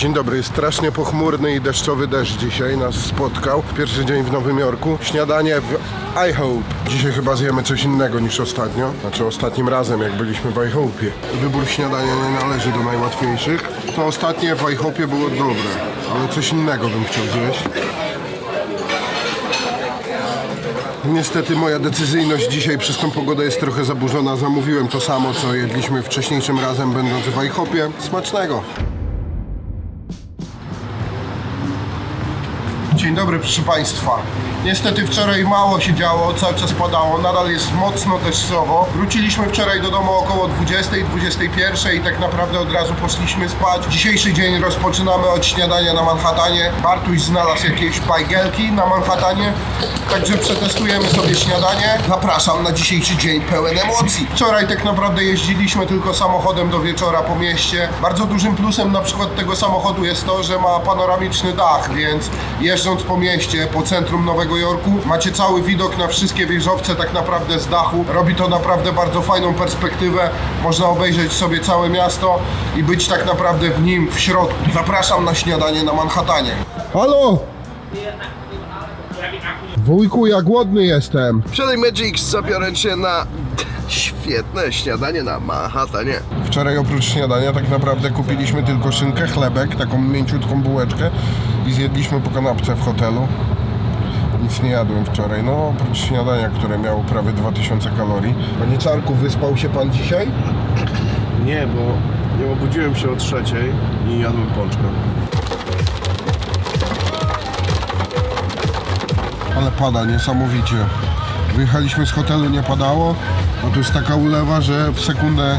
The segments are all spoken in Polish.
Dzień dobry, strasznie pochmurny i deszczowy deszcz dzisiaj nas spotkał. Pierwszy dzień w Nowym Jorku. Śniadanie w IHOPE. Dzisiaj chyba zjemy coś innego niż ostatnio. Znaczy ostatnim razem, jak byliśmy w IHOPie. Wybór śniadania nie należy do najłatwiejszych. To ostatnie w IHOPie było dobre, ale coś innego bym chciał zjeść. Niestety moja decyzyjność dzisiaj przez tą pogodę jest trochę zaburzona. Zamówiłem to samo, co jedliśmy wcześniejszym razem, będąc w IHOPie. Smacznego! Dzień dobry proszę Państwa. Niestety wczoraj mało się działo, cały czas padało, nadal jest mocno deszczowo. Wróciliśmy wczoraj do domu około 20, 21 i tak naprawdę od razu poszliśmy spać. Dzisiejszy dzień rozpoczynamy od śniadania na Manhattanie. Bartuś znalazł jakieś bajgelki na Manhattanie, także przetestujemy sobie śniadanie. Zapraszam na dzisiejszy dzień pełen emocji. Wczoraj tak naprawdę jeździliśmy tylko samochodem do wieczora po mieście. Bardzo dużym plusem na przykład tego samochodu jest to, że ma panoramiczny dach, więc jeżdżąc po mieście, po centrum Nowego Jorku, macie cały widok na wszystkie wieżowce tak naprawdę z dachu. Robi to naprawdę bardzo fajną perspektywę. Można obejrzeć sobie całe miasto i być tak naprawdę w nim, w środku. Zapraszam na śniadanie na Manhattanie. Halo! Wujku, ja głodny jestem. Przedaj Magix, zabiorę cię na świetne śniadanie na Manhattanie. Wczoraj oprócz śniadania tak naprawdę kupiliśmy tylko szynkę, chlebek, taką mięciutką bułeczkę i zjedliśmy po kanapce w hotelu. Nic nie jadłem wczoraj, no oprócz śniadania, które miało prawie 2000 kalorii. Panie Czarku, wyspał się pan dzisiaj? Nie, bo nie obudziłem się o trzeciej i jadłem pączkę. Ale pada niesamowicie. Wyjechaliśmy z hotelu, nie padało, a tu jest taka ulewa, że w sekundę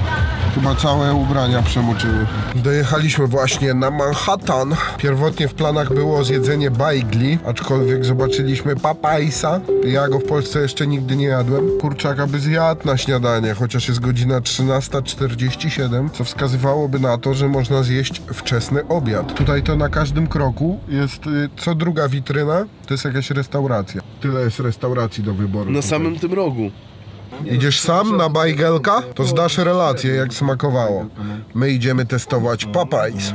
chyba całe ubrania przemoczyły. Dojechaliśmy właśnie na Manhattan. Pierwotnie w planach było zjedzenie bajgli, aczkolwiek zobaczyliśmy papajsa. Ja go w Polsce jeszcze nigdy nie jadłem. Kurczaka by zjadł na śniadanie, chociaż jest godzina 13.47, co wskazywałoby na to, że można zjeść wczesny obiad. Tutaj to na każdym kroku jest y, co druga witryna, to jest jakaś restauracja. Tyle jest restauracji do wyboru. Na tutaj. samym tym rogu. Idziesz sam na bajgelka? To zdasz relację, jak smakowało. My idziemy testować Popeyes.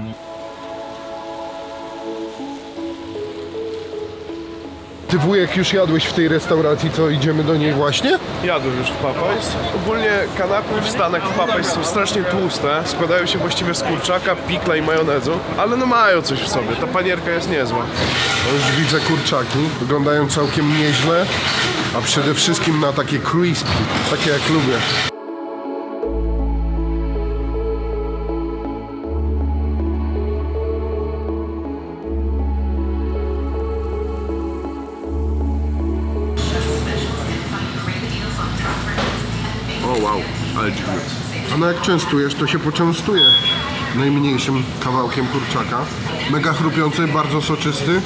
Ty wujek już jadłeś w tej restauracji, co idziemy do niej właśnie? Jadłem już w Popeyes. Ogólnie kanapy w Stanach w Popeyes są strasznie tłuste. Składają się właściwie z kurczaka, pikla i majonezu. Ale no mają coś w sobie. Ta panierka jest niezła. Już widzę kurczaki, wyglądają całkiem nieźle, a przede wszystkim na takie crispy, takie jak lubię. O wow, ale dziwne. A no jak częstujesz, to się poczęstuje najmniejszym kawałkiem kurczaka. Mega chrupiący, bardzo soczysty.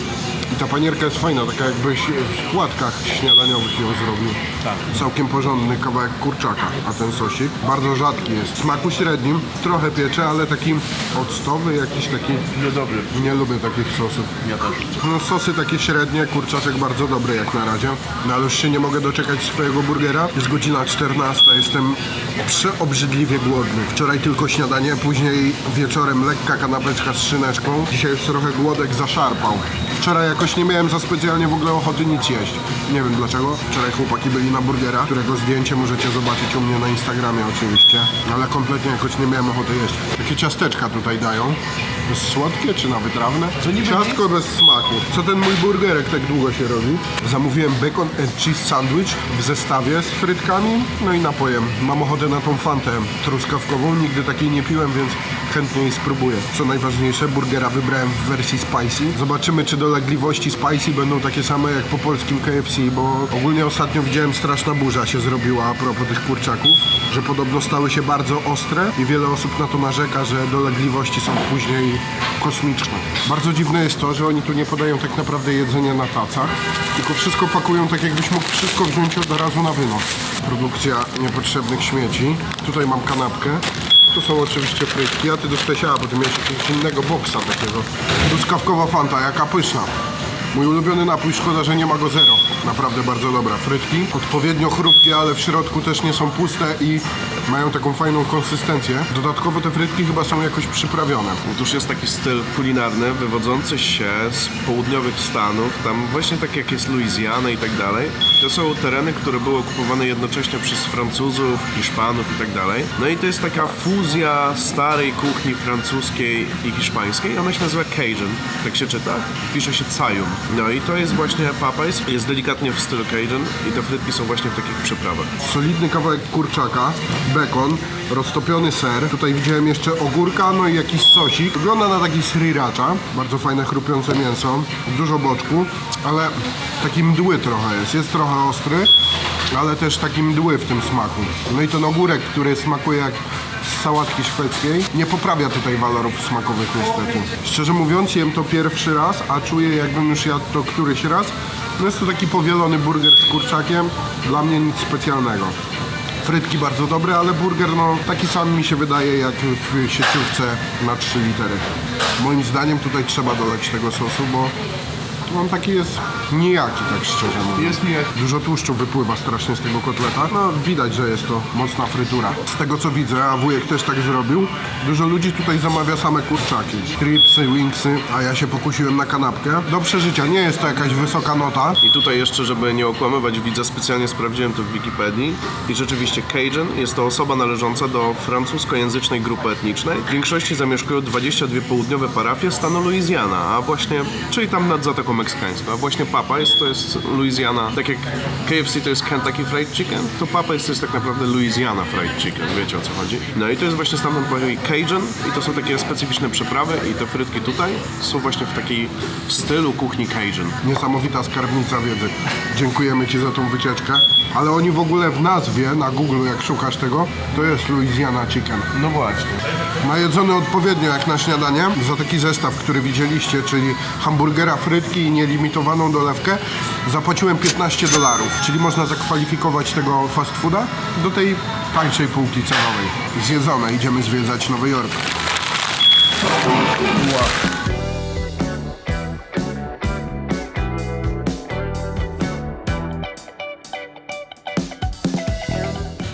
I ta panierka jest fajna, taka jakbyś w płatkach śniadaniowych ją zrobił. Tak. Całkiem porządny kawałek kurczaka, a ten sosik bardzo rzadki jest. W smaku średnim, trochę piecze, ale taki octowy, jakiś taki... Niedobry. Nie lubię takich sosów. Ja też. No sosy takie średnie, kurczaczek bardzo dobry jak na razie. No ale już się nie mogę doczekać swojego burgera. Jest godzina 14, jestem przeobrzydliwie głodny. Wczoraj tylko śniadanie, później wieczorem lekka kanapeczka z szyneczką. Dzisiaj już trochę głodek zaszarpał. Wczoraj jakoś nie miałem za specjalnie w ogóle ochoty nic jeść. Nie wiem dlaczego. Wczoraj chłopaki byli na burgera, którego zdjęcie możecie zobaczyć u mnie na Instagramie oczywiście. Ale kompletnie jakoś nie miałem ochoty jeść. Takie ciasteczka tutaj dają. To jest słodkie czy na wytrawne? Ciastko bez smaku. Co ten mój burgerek tak długo się robi? Zamówiłem bacon and cheese sandwich w zestawie z frytkami, no i napojem. Mam ochotę na tą fantę truskawkową, nigdy takiej nie piłem, więc chętnie spróbuję. Co najważniejsze, burgera wybrałem w wersji spicy. Zobaczymy, czy dolegliwości spicy będą takie same jak po polskim KFC, bo ogólnie ostatnio widziałem straszna burza się zrobiła a propos tych kurczaków, że podobno stały się bardzo ostre i wiele osób na to narzeka, że dolegliwości są później kosmiczne. Bardzo dziwne jest to, że oni tu nie podają tak naprawdę jedzenia na tacach, tylko wszystko pakują tak jakbyś mógł wszystko wziąć od razu na wynos. Produkcja niepotrzebnych śmieci. Tutaj mam kanapkę. Są oczywiście frytki, a ty dostałeś, a ty miałeś jakiegoś innego boksa takiego. Truskawkowa fanta, jaka pyszna. Mój ulubiony napój, szkoda, że nie ma go zero. Naprawdę bardzo dobra. Frytki, odpowiednio chrupkie, ale w środku też nie są puste i Mają taką fajną konsystencję. Dodatkowo te frytki chyba są jakoś przyprawione. Otóż jest taki styl kulinarny wywodzący się z południowych Stanów, tam właśnie tak jak jest Louisiana i tak dalej. To są tereny, które były okupowane jednocześnie przez Francuzów, Hiszpanów i tak dalej. No i to jest taka fuzja starej kuchni francuskiej i hiszpańskiej. Ona się nazywa Cajun, tak się czyta. Pisze się Cajun. No i to jest właśnie Popeyes, jest delikatnie w stylu Cajun i te frytki są właśnie w takich przyprawach. Solidny kawałek kurczaka, bekon, roztopiony ser. Tutaj widziałem jeszcze ogórka, no i jakiś sosik. Wygląda na taki sriracha. Bardzo fajne, chrupiące mięso. Dużo boczku, ale taki mdły trochę jest. Jest trochę ostry, ale też taki mdły w tym smaku. No i ten ogórek, który smakuje jak z sałatki szwedzkiej, nie poprawia tutaj walorów smakowych niestety. Szczerze mówiąc, jem to pierwszy raz, a czuję jakbym już jadł to któryś raz. No jest to taki powielony burger z kurczakiem. Dla mnie nic specjalnego. Frytki bardzo dobre, ale burger no taki sam mi się wydaje jak w sieciówce na 3 litery. Moim zdaniem tutaj trzeba dolać tego sosu, bo on taki jest nijaki, tak szczerze mówiąc. Jest nijaki. Dużo tłuszczu wypływa strasznie z tego kotleta. No widać, że jest to mocna frytura. Z tego co widzę, a wujek też tak zrobił, dużo ludzi tutaj zamawia same kurczaki. Stripsy, wingsy, a ja się pokusiłem na kanapkę. Do przeżycia, nie jest to jakaś wysoka nota. I tutaj jeszcze, żeby nie okłamywać widza, specjalnie sprawdziłem to w Wikipedii i rzeczywiście Cajun jest to osoba należąca do francuskojęzycznej grupy etnicznej. W większości zamieszkują 22 południowe parafie stanu Louisiana, a właśnie, czyli tam nad Zatoką Meksykańską, a właśnie Popeyes to jest Louisiana, tak jak KFC to jest Kentucky Fried Chicken, to Popeyes to jest tak naprawdę Louisiana Fried Chicken, wiecie o co chodzi. No i to jest właśnie stamtąd pochodzi Cajun i to są takie specyficzne przyprawy i te frytki tutaj są właśnie w takiej w stylu kuchni Cajun. Niesamowita skarbnica wiedzy. Dziękujemy Ci za tą wycieczkę. Ale oni w ogóle w nazwie na Google, jak szukasz tego, to jest Louisiana Chicken. No właśnie. Najedzony odpowiednio jak na śniadanie za taki zestaw, który widzieliście, czyli hamburgera, frytki nielimitowaną dolewkę, zapłaciłem 15 dolarów, czyli można zakwalifikować tego fast fooda do tej tańszej półki cenowej. Zjedzone, idziemy zwiedzać Nowy Jork.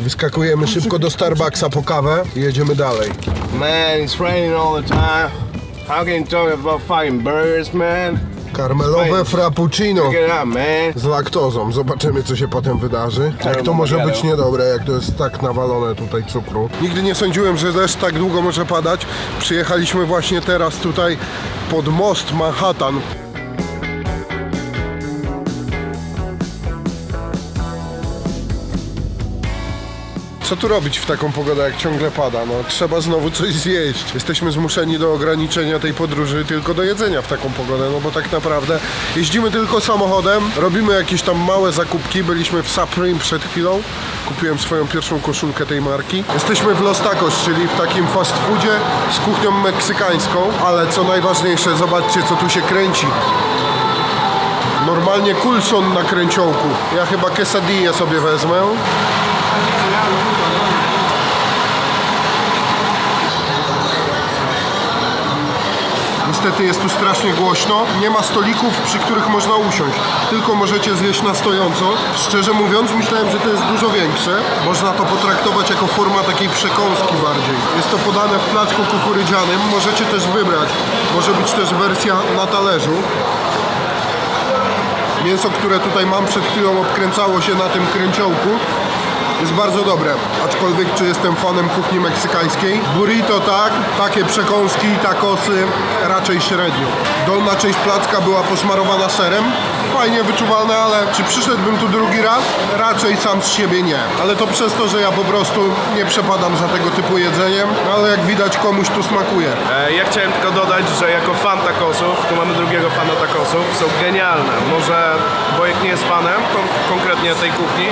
Wyskakujemy szybko do Starbucksa po kawę i jedziemy dalej. Man, it's raining all the time. How can you talk about fucking burgers, man? Karmelowe frappuccino. Z laktozą. Zobaczymy, co się potem wydarzy. Jak to może być niedobre, jak to jest tak nawalone tutaj cukru. Nigdy nie sądziłem, że deszcz tak długo może padać. Przyjechaliśmy właśnie teraz tutaj pod most Manhattan. Co tu robić w taką pogodę, jak ciągle pada? No, trzeba znowu coś zjeść. Jesteśmy zmuszeni do ograniczenia tej podróży tylko do jedzenia w taką pogodę, no bo tak naprawdę jeździmy tylko samochodem, robimy jakieś tam małe zakupki. Byliśmy w Supreme przed chwilą. Kupiłem swoją pierwszą koszulkę tej marki. Jesteśmy w Los Tacos, czyli w takim fast foodzie z kuchnią meksykańską, ale co najważniejsze, zobaczcie co tu się kręci. Normalnie kulson na kręciołku. Ja chyba quesadillę sobie wezmę. Niestety jest tu strasznie głośno. Nie ma stolików, przy których można usiąść. Tylko możecie zjeść na stojąco. Szczerze mówiąc, myślałem, że to jest dużo większe. Można to potraktować jako forma takiej przekąski bardziej. Jest to podane w placku kukurydzianym. Możecie też wybrać. Może być też wersja na talerzu. Mięso, które tutaj mam przed chwilą obkręcało się na tym kręciołku. Jest bardzo dobre, aczkolwiek czy jestem fanem kuchni meksykańskiej? Burrito tak, takie przekąski takosy raczej średnio. Dolna część placka była posmarowana serem, fajnie wyczuwalne, ale czy przyszedłbym tu drugi raz? Raczej sam z siebie nie. Ale to przez to, że ja po prostu nie przepadam za tego typu jedzeniem, ale jak widać komuś tu smakuje. E, Ja chciałem tylko dodać, że jako fan tacosów, tu mamy drugiego fana tacosów, są genialne. Może Wojek nie jest fanem kon- konkretnie tej kuchni,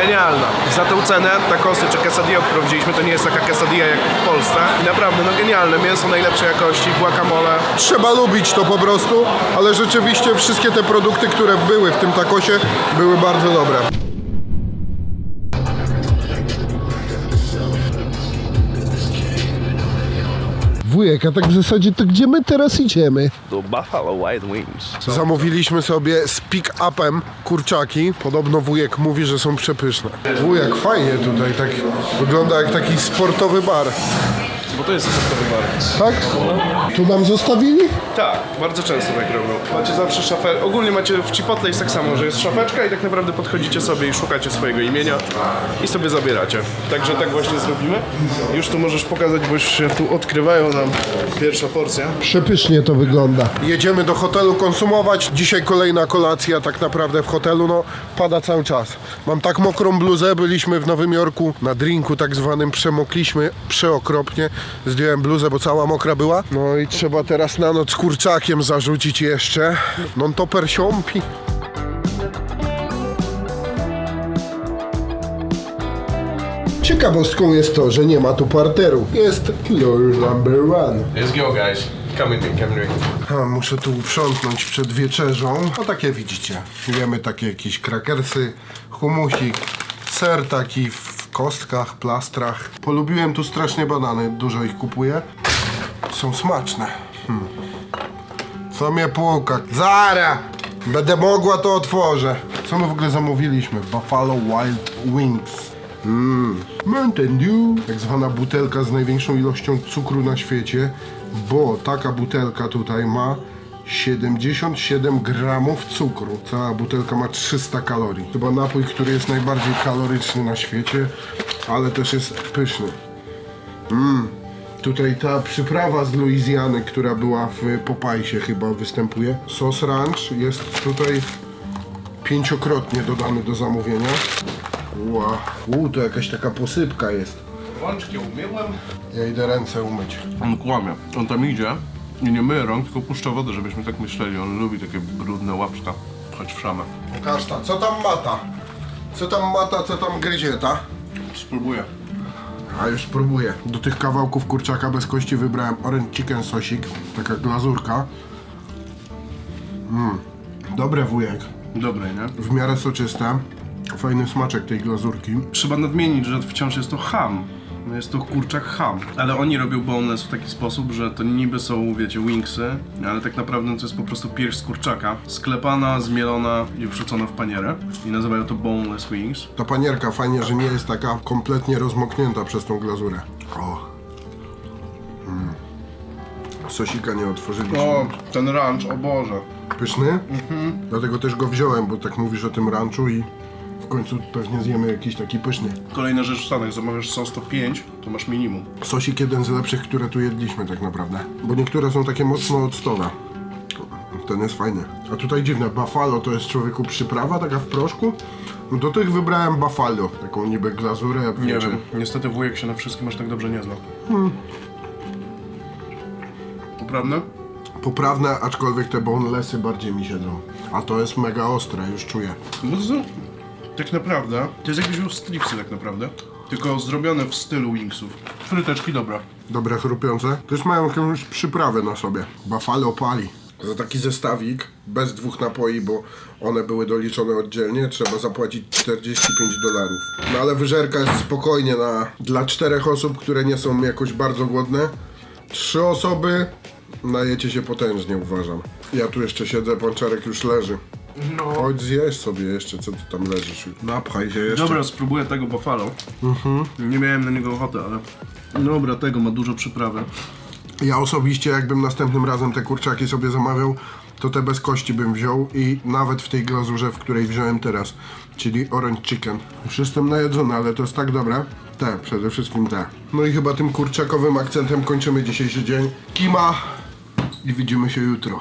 genialna. Za tą cenę tacosy czy quesadilla, którą to nie jest taka quesadilla jak w Polsce. I naprawdę, no genialne, mięso najlepszej jakości, guacamole. Trzeba lubić to po prostu, ale rzeczywiście wszystkie te produkty, które były w tym takosie, były bardzo dobre. Wujek, a tak w zasadzie to gdzie my teraz idziemy? Do Buffalo Wild Wings. Zamówiliśmy sobie z pick-upem kurczaki. Podobno wujek mówi, że są przepyszne. Wujek, fajnie tutaj, tak wygląda jak taki sportowy bar. Bo to jest sportowy bar. Tak? Tu nam zostawili? Tak, bardzo często tak robią. Macie zawsze szafę. Ogólnie macie w Chipotle jest tak samo, że jest szafeczka i tak naprawdę podchodzicie sobie i szukacie swojego imienia i sobie zabieracie. Także tak właśnie zrobimy. Już tu możesz pokazać, bo już się tu odkrywają nam pierwsza porcja. Przepysznie to wygląda. Jedziemy do hotelu konsumować. Dzisiaj kolejna kolacja tak naprawdę w hotelu. No, pada cały czas. Mam tak mokrą bluzę, byliśmy w Nowym Jorku na drinku tak zwanym, przemokliśmy przeokropnie. Zdjąłem bluzę, bo cała mokra była. No i trzeba teraz na noc kurczakiem zarzucić jeszcze. Non-topper siąpi. Ciekawostką jest to, że nie ma tu parteru. Jest floor number one. Let's go guys. Come with me, come with me. A, muszę tu uprzątnąć przed wieczerzą. No takie widzicie. Jemy takie jakieś krakersy, humusik, ser taki w kostkach, plastrach. Polubiłem tu strasznie banany, dużo ich kupuję. Są smaczne. Hmm. Co mnie płuka? Zara! Będę mogła, to otworzę. Co my w ogóle zamówiliśmy? Buffalo Wild Wings. Mmm. Mountain Dew. Tak zwana butelka z największą ilością cukru na świecie, bo taka butelka tutaj ma 77 gramów cukru. Cała butelka ma 300 kalorii. Chyba napój, który jest najbardziej kaloryczny na świecie, ale też jest pyszny. Tutaj ta przyprawa z Luizjany, która była w Popajsie chyba występuje. Sos ranch jest tutaj pięciokrotnie dodany do zamówienia. Ła, U, to jakaś taka posypka jest. Rączki umyłem. Ja idę ręce umyć. On kłamie. On tam idzie i nie myje rąk, tylko puszcza wodę, żebyśmy tak myśleli. On lubi takie brudne łapska. Chodź w szamę. Kaszta, co tam mata? Co tam mata, co tam gryzie, ta? Spróbuję. A już spróbuję. Do tych kawałków kurczaka bez kości wybrałem orange chicken sosik, taka glazurka. Mmm, dobre wujek. Dobre, nie? W miarę soczyste. Fajny smaczek tej glazurki. Trzeba nadmienić, że wciąż jest to ham. No Jest to kurczak ham. Ale oni robią boneless w taki sposób, że to niby są, wiecie, wingsy, ale tak naprawdę to jest po prostu pierś z kurczaka, sklepana, zmielona i wrzucona w panierę. I nazywają to boneless wings. Ta panierka fajnie, że nie jest taka kompletnie rozmoknięta przez tą glazurę. O. Mm. Sosika nie otworzyliśmy. O, ten ranch, o Boże. Pyszny? Dlatego też go wziąłem, bo tak mówisz o tym ranchu i końcu pewnie zjemy jakiś taki pyszny. Kolejna rzecz w Stanach, zamawiasz sos to 5, to masz minimum. Sosik jeden z lepszych, które tu jedliśmy tak naprawdę. Bo niektóre są takie mocno octowe. Ten jest fajny. A tutaj dziwne, buffalo to jest człowieku przyprawa taka w proszku? No do tych wybrałem buffalo, taką niby glazurę. Nie wiem, niestety wujek się na wszystkim aż tak dobrze nie zna. Poprawne? Poprawne, aczkolwiek te bonelessy bardziej mi siedzą. A to jest mega ostre, już czuję. No to tak naprawdę, to jest jakbyś był stripsy tak naprawdę, tylko zrobione w stylu wingsów. Fryteczki dobra. Dobre chrupiące. Też mają jakąś przyprawę na sobie. Buffalo pali. Za taki zestawik, bez dwóch napoi, bo one były doliczone oddzielnie, trzeba zapłacić 45 dolarów. No ale wyżerka jest spokojnie na, dla czterech osób, które nie są jakoś bardzo głodne. Trzy osoby, najecie się potężnie, uważam. Ja tu jeszcze siedzę, pączarek już leży. No. Chodź zjesz sobie jeszcze, co ty tam leżysz. Napchaj się jeszcze. Dobra, spróbuję tego buffalo. Nie miałem na niego ochoty, ale... Dobra, tego ma dużo przyprawy. Ja osobiście, jakbym następnym razem te kurczaki sobie zamawiał, to te bez kości bym wziął i nawet w tej glazurze, w której wziąłem teraz, czyli orange chicken. Już jestem najedzony, ale to jest tak dobre. Te, przede wszystkim te. No i chyba tym kurczakowym akcentem kończymy dzisiejszy dzień. Kima i widzimy się jutro.